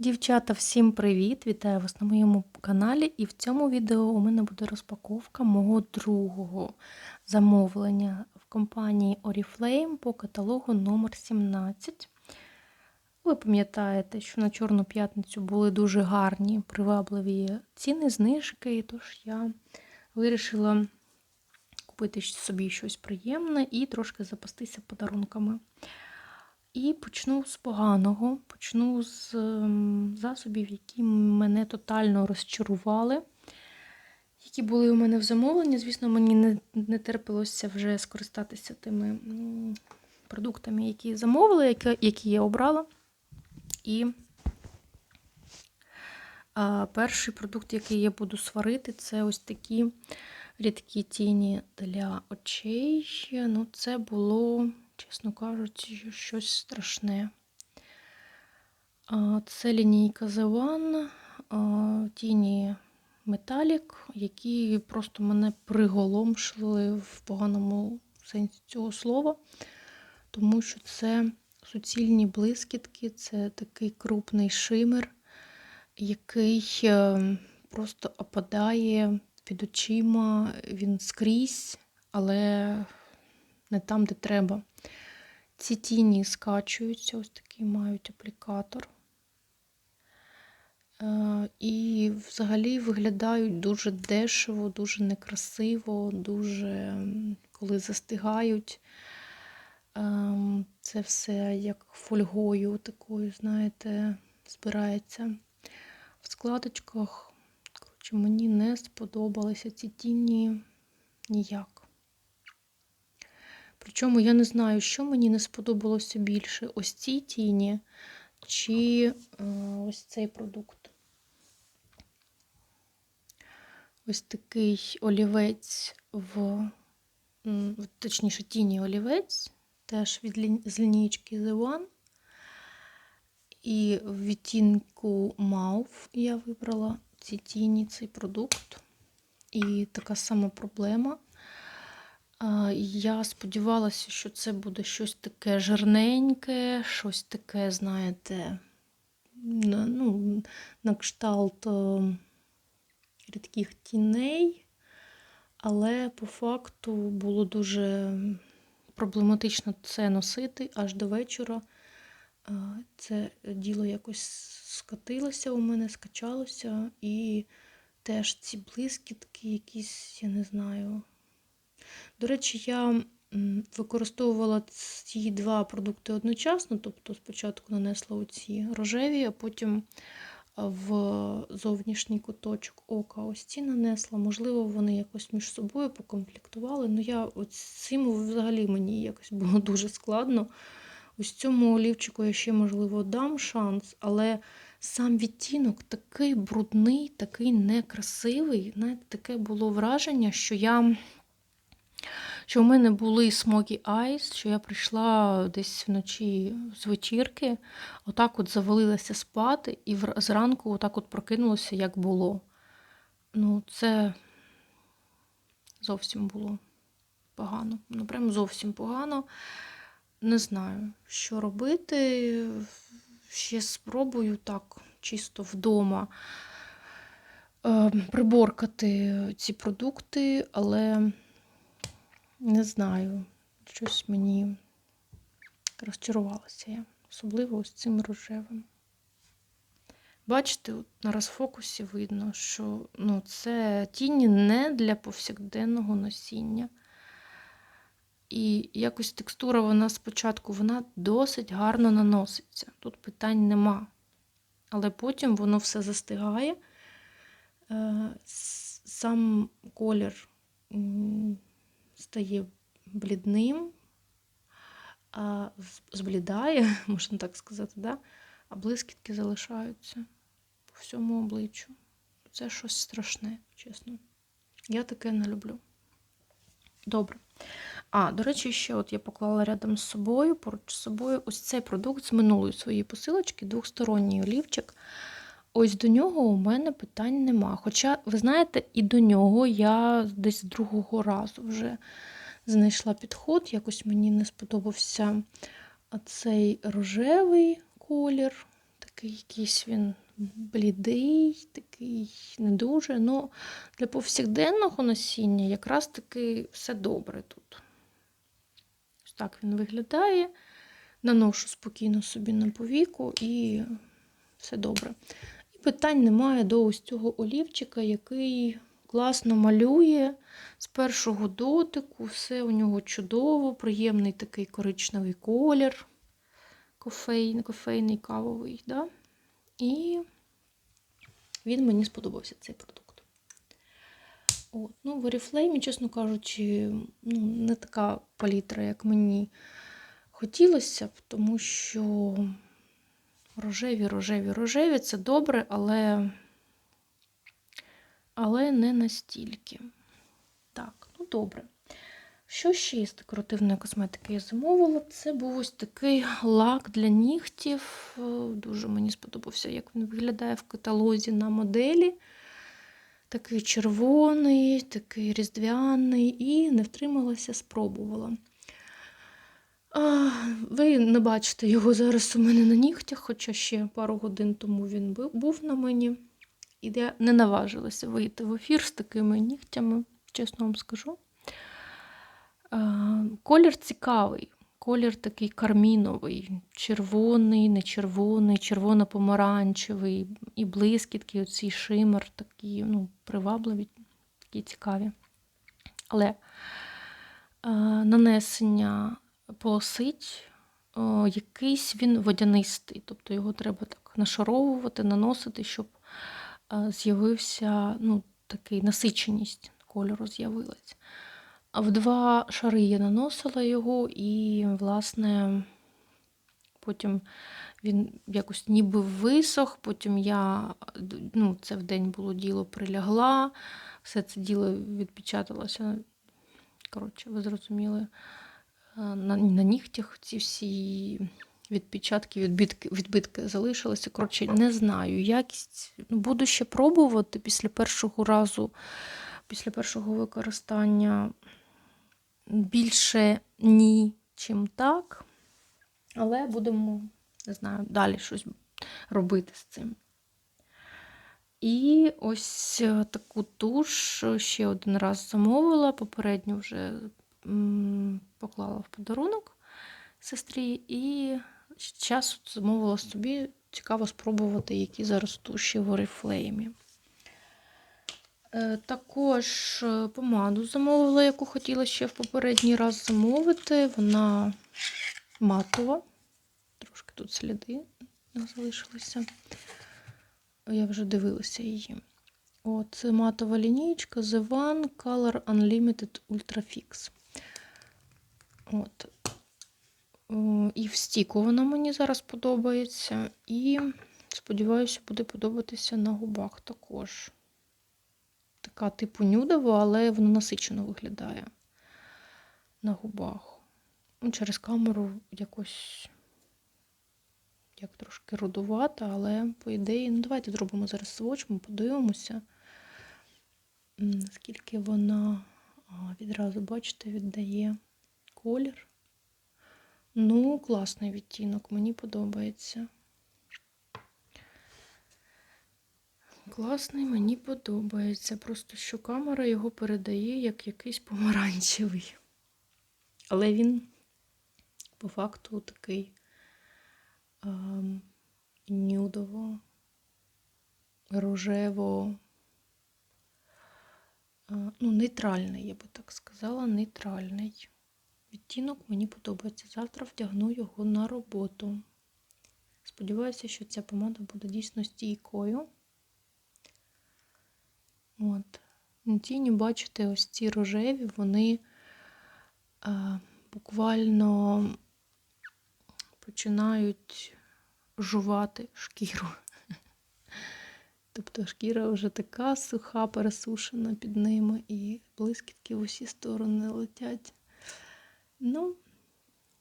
Дівчата, всім привіт! Вітаю вас на моєму каналі. І в цьому відео у мене буде розпаковка мого другого замовлення в компанії Oriflame по каталогу номер 17. Ви пам'ятаєте, що на Чорну п'ятницю були дуже гарні, привабливі ціни, знижки, тож я вирішила купити собі щось приємне і трошки запастися подарунками. І почну з поганого, почну з ем, засобів, які мене тотально розчарували, які були у мене в замовленні. Звісно, мені не, не терпилося вже скористатися тими продуктами, які замовили, які, які я обрала. І а, перший продукт, який я буду сварити, це ось такі рідкі тіні для очей. Ну, це було чесно кажучи, щось страшне. Це лінійка The One, тіні Металік, які просто мене приголомшили в поганому сенсі цього слова, тому що це суцільні блискітки, це такий крупний шимер, який е, просто опадає під очима, він скрізь, але не там, де треба. Ці тіні скачуються, ось такий мають аплікатор. Е, і взагалі виглядають дуже дешево, дуже некрасиво, дуже коли застигають. Ем, це все як фольгою такою, знаєте, збирається в складочках. Коротше, мені не сподобалися ці тіні ніяк. Причому я не знаю, що мені не сподобалося більше: ось ці тіні чи е, ось цей продукт. Ось такий олівець в, точніше, тіні олівець, теж від з лінійки The One. І в відтінку Mauve я вибрала ці тіні, цей продукт. І така сама проблема. Я сподівалася, що це буде щось таке жирненьке, щось таке, знаєте, ну, на кшталт рідких тіней, але по факту було дуже проблематично це носити аж до вечора. Це діло якось скатилося у мене, скачалося, і теж ці блискітки, якісь, я не знаю. До речі, я використовувала ці два продукти одночасно, тобто спочатку нанесла оці рожеві, а потім в зовнішній куточок ока ось ці нанесла. Можливо, вони якось між собою покомплектували. Ну, я цим взагалі мені якось було дуже складно. Ось цьому олівчику я ще, можливо, дам шанс, але сам відтінок такий брудний, такий некрасивий. Знаєте, таке було враження, що я що в мене були smoky eyes, що я прийшла десь вночі з вечірки, отак от завалилася спати, і зранку отак от прокинулася, як було. Ну, це зовсім було погано. Ну, прям зовсім погано. Не знаю, що робити. Ще спробую так, чисто вдома е, приборкати ці продукти, але. Не знаю, щось мені розчарувалася я, особливо з цим рожевим. Бачите, от на розфокусі видно, що ну, це тіні не для повсякденного носіння. І якось текстура вона спочатку вона досить гарно наноситься. Тут питань нема. Але потім воно все застигає. Е, сам колір стає блідним, зблідає, можна так сказати, да? а блискітки залишаються по всьому обличчю. Це щось страшне, чесно. Я таке не люблю. Добре. А, до речі, ще от я поклала рядом з собою, поруч з собою ось цей продукт з минулої своєї посилочки, двохсторонній олівчик. Ось до нього у мене питань нема. Хоча, ви знаєте, і до нього я десь другого разу вже знайшла підход. Якось мені не сподобався цей рожевий колір, такий якийсь він блідий, такий не дуже. Ну, для повсякденного носіння якраз таки все добре тут. Ось так він виглядає. Наношу спокійно собі на повіку і все добре. Питань немає до ось цього олівчика, який класно малює з першого дотику. Все у нього чудово, приємний такий коричневий колір, кофейний, кофейний кавовий. Да? І він мені сподобався цей продукт. От. Ну, в Oriflame, чесно кажучи, ну, не така палітра, як мені хотілося б, тому що рожеві, рожеві, рожеві це добре, але, але не настільки. Так, ну добре. Що ще із декоративної косметики я замовила? Це був ось такий лак для нігтів. Е, Дуже мені сподобався, як він виглядає в каталозі на моделі. Такий червоний, такий різдвяний, і не втрималася, спробувала. А, ви не бачите його зараз у мене на нігтях, хоча ще пару годин тому він був на мені. І я не наважилася вийти в ефір з такими нігтями, чесно вам скажу. Колір цікавий. Колір такий карміновий, червоний, не червоний, червоно-помаранчевий, і блискітки, оцей шимер, такі ну, привабливі, такі цікаві. Але а, нанесення полосить, о, якийсь він водянистий, тобто його треба так нашаровувати, наносити, щоб з'явився ну, такий насиченість кольору з'явилась. В два шари я наносила його, і, власне, потім він якось ніби висох, потім я, ну, це в день було діло, прилягла, все це діло відпечаталося. Коротше, ви зрозуміли, е, на, на нігтях ці всі відпечатки, відбитки, відбитки залишилися. Коротше, не знаю. Якість буду ще пробувати після першого разу, після першого використання більше ні, чим так. Але будемо, не знаю, далі щось робити з цим. І ось е, таку туш ще один раз замовила, попередньо вже поклала в подарунок сестрі, і от замовила собі цікаво спробувати, які зараз туші в Oriflame. Е, Також е, помаду замовила, яку хотіла ще в попередній раз замовити. Вона матова. Трошки тут сліди залишилися. Я вже дивилася її. О, це матова лінійка The One Color Unlimited Ultra Fix. От. І в стіку вона мені зараз подобається. І, сподіваюся, буде подобатися на губах також. Така типу нюдова, але воно насичено виглядає на губах. Ну, Через камеру якось як трошки рудувата, але по ідеї, ну давайте зробимо зараз свочмо, подивимося, наскільки вона відразу, бачите, віддає колір. Ну, класний відтінок, мені подобається. Класний, мені подобається. Просто що камера його передає як якийсь помаранчевий. Але він по факту такий ем, нюдово, рожево, е, ну, нейтральний, я би так сказала, нейтральний. Відтінок мені подобається. Завтра вдягну його на роботу. Сподіваюся, що ця помада буде дійсно стійкою. От. На тіні, бачите, ось ці рожеві, вони е, буквально починають жувати шкіру. Тобто шкіра вже така суха, пересушена під ними, і блискітки в усі сторони летять. Ну,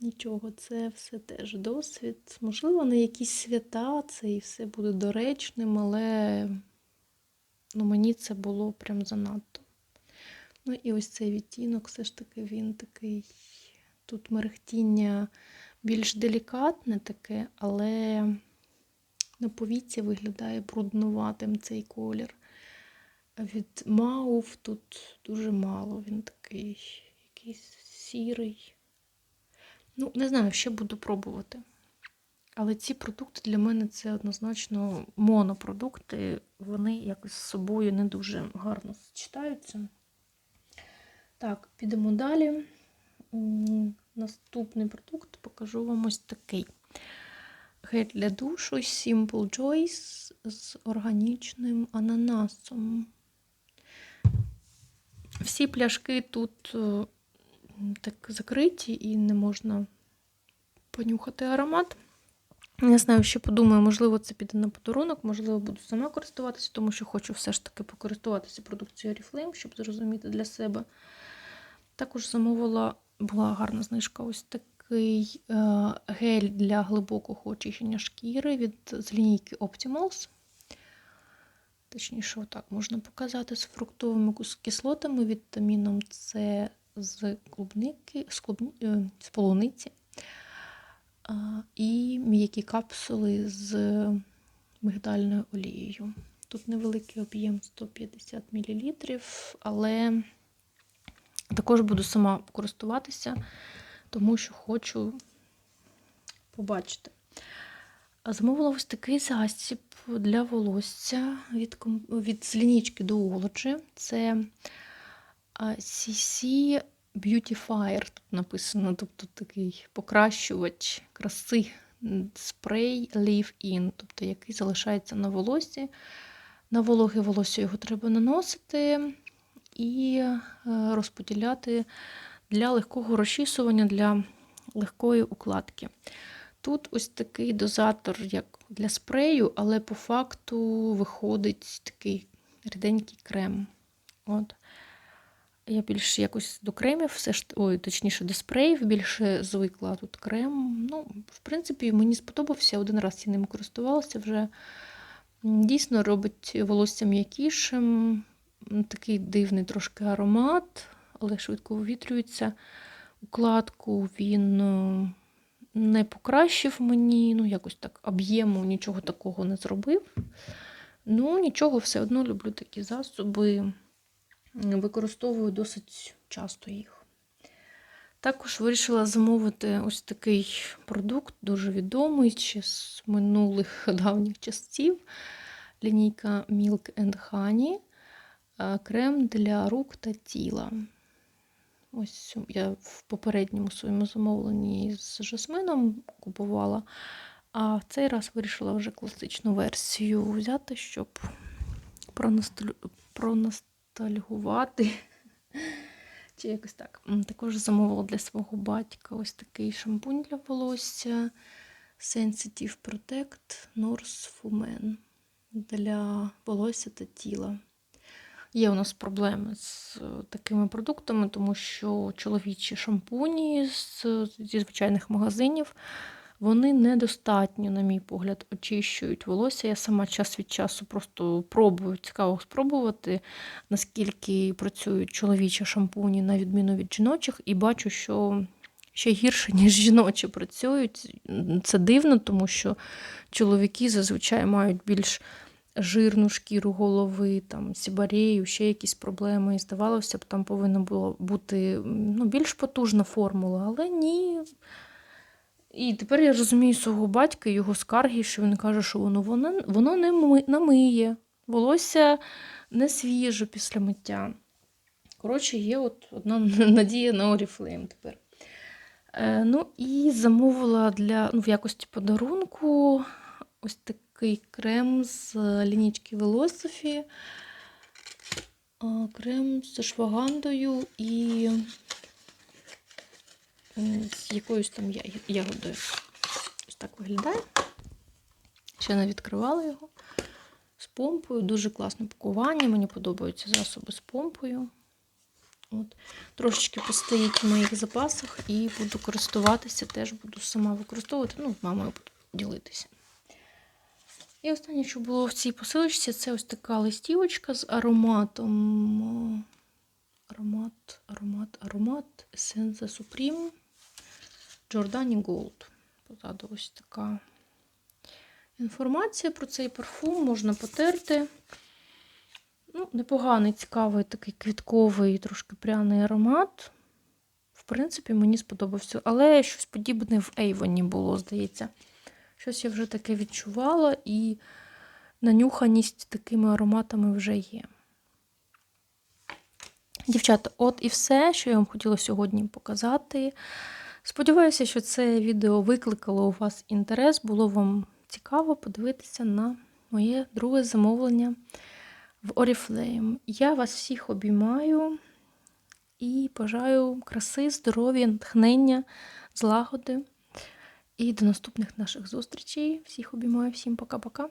нічого, це все теж досвід. Можливо, на якісь свята це і все буде доречним, але ну, мені це було прям занадто. Ну і ось цей відтінок, все ж таки він такий. Тут мерехтіння більш делікатне таке, але на повіці виглядає бруднуватим цей колір. Від маув тут дуже мало. Він такий якийсь сірий. Ну, не знаю, ще буду пробувати. Але ці продукти для мене це однозначно монопродукти. Вони якось з собою не дуже гарно сочетаються. Так, підемо далі. Наступний продукт покажу вам ось такий. Гель для душу Simple Joys з органічним ананасом. Всі пляшки тут е, так закриті і не можна понюхати аромат. Не знаю, ще подумаю, можливо, це піде на подарунок, можливо, буду сама користуватися, тому що хочу все ж таки покористуватися продукцією Oriflame, щоб зрозуміти для себе. Також замовила, була гарна знижка, ось такий е, гель для глибокого очищення шкіри від з лінійки Optimals. Точніше, отак можна показати з фруктовими кислотами, вітаміном С з клубники, з, клубні, е, з полуниці. І м'які капсули з мигдальною олією. Тут невеликий об'єм 150 мл, але також буду сама користуватися, тому що хочу побачити. Замовила ось такий засіб для волосся від, від з лінічки до Олоджі. Це CC Beautifier тут написано, тобто такий покращувач краси спрей Leave-In, тобто який залишається на волосі. На вологе волосся його треба наносити і е, розподіляти для легкого розчісування, для легкої укладки. Тут ось такий дозатор, як для спрею, але по факту виходить такий ріденький крем. От. Я більше якось до кремів, все ж ой, точніше, до спреїв більше звикла. Тут крем. Ну, в принципі, мені сподобався. Один раз я ним користувалася вже. Дійсно робить волосся м'якішим. Такий дивний трошки аромат, але швидко увітрюється. Укладку він е, не покращив мені, ну, якось так об'єму нічого такого не зробив. Ну, нічого, все одно люблю такі засоби. Використовую досить часто їх. Також вирішила замовити ось такий продукт, дуже відомий ще з минулих давніх часів. Лінійка Milk and Honey. е, Крем для рук та тіла. Ось я в попередньому своєму замовленні з жасмином купувала, а в цей раз вирішила вже класичну версію взяти, щоб проносталь... проностальгувати. Чи якось так. Також замовила для свого батька ось такий шампунь для волосся Sensitive Protect Nurse for Men для волосся та тіла. Є у нас проблеми з е, такими продуктами, тому що чоловічі шампуні з, зі звичайних магазинів вони недостатньо, на мій погляд, очищують волосся. Я сама час від часу просто пробую, цікаво спробувати, наскільки працюють чоловічі шампуні на відміну від жіночих, і бачу, що ще гірше, ніж жіночі працюють. Це дивно, тому що чоловіки зазвичай мають більш жирну шкіру голови, там, сібарею, ще якісь проблеми. І здавалося б, там повинна була бути ну, більш потужна формула, але ні. І тепер я розумію свого батька його скарги, що він каже, що воно, воно, воно не ми- намиє, волосся не свіже після миття. Коротше, є от одна надія на Oriflame тепер. Е, ну і замовила для, ну, в якості подарунку ось такий крем з лінічки Velocity. Крем з швагандою і з якоюсь там ягодою. Ось так виглядає. Ще не відкривала його. З помпою. Дуже класне пакування. Мені подобаються засоби з помпою. От. Трошечки постоїть в моїх запасах і буду користуватися, теж буду сама використовувати, ну, з мамою буду ділитися. І останнє, що було в цій посилочці, це ось така листівочка з ароматом. Аромат, аромат, аромат Essence Supreme Giordani Gold. Позаду ось така інформація про цей парфум. Можна потерти. Ну, непоганий, цікавий такий квітковий, трошки пряний аромат. В принципі, мені сподобався. Але щось подібне в Ейвоні було, здається. Щось я вже таке відчувала, і нанюханість такими ароматами вже є. Дівчата, от і все, що я вам хотіла сьогодні показати. Сподіваюся, що це відео викликало у вас інтерес, було вам цікаво подивитися на моє друге замовлення в Oriflame. Я вас всіх обіймаю і бажаю краси, здоров'я, натхнення, злагоди. І до наступних наших зустрічей. Всіх обіймаю, всім пока-пока.